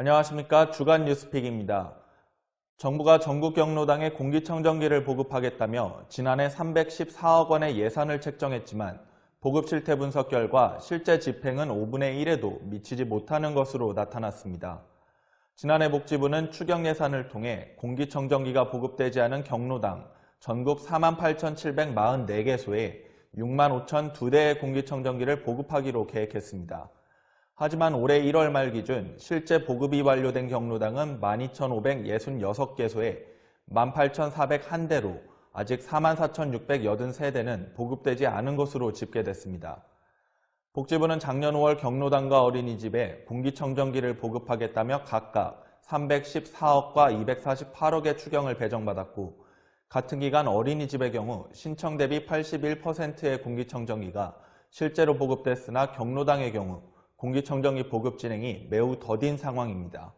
안녕하십니까. 주간 뉴스픽입니다. 정부가 전국 경로당에 공기청정기를 보급하겠다며 지난해 314억 원의 예산을 책정했지만 보급 실태 분석 결과 실제 집행은 5분의 1에도 미치지 못하는 것으로 나타났습니다. 지난해 복지부는 추경 예산을 통해 공기청정기가 보급되지 않은 경로당 전국 48,744개소에 6만 5천 2대의 공기청정기를 보급하기로 계획했습니다. 하지만 올해 1월 말 기준 실제 보급이 완료된 경로당은 12,566개소에 18,401대로 아직 44,683대는 보급되지 않은 것으로 집계됐습니다. 복지부는 작년 5월 경로당과 어린이집에 공기청정기를 보급하겠다며 각각 314억과 248억의 추경을 배정받았고 같은 기간 어린이집의 경우 신청 대비 81%의 공기청정기가 실제로 보급됐으나 경로당의 경우 공기청정기 보급 진행이 매우 더딘 상황입니다.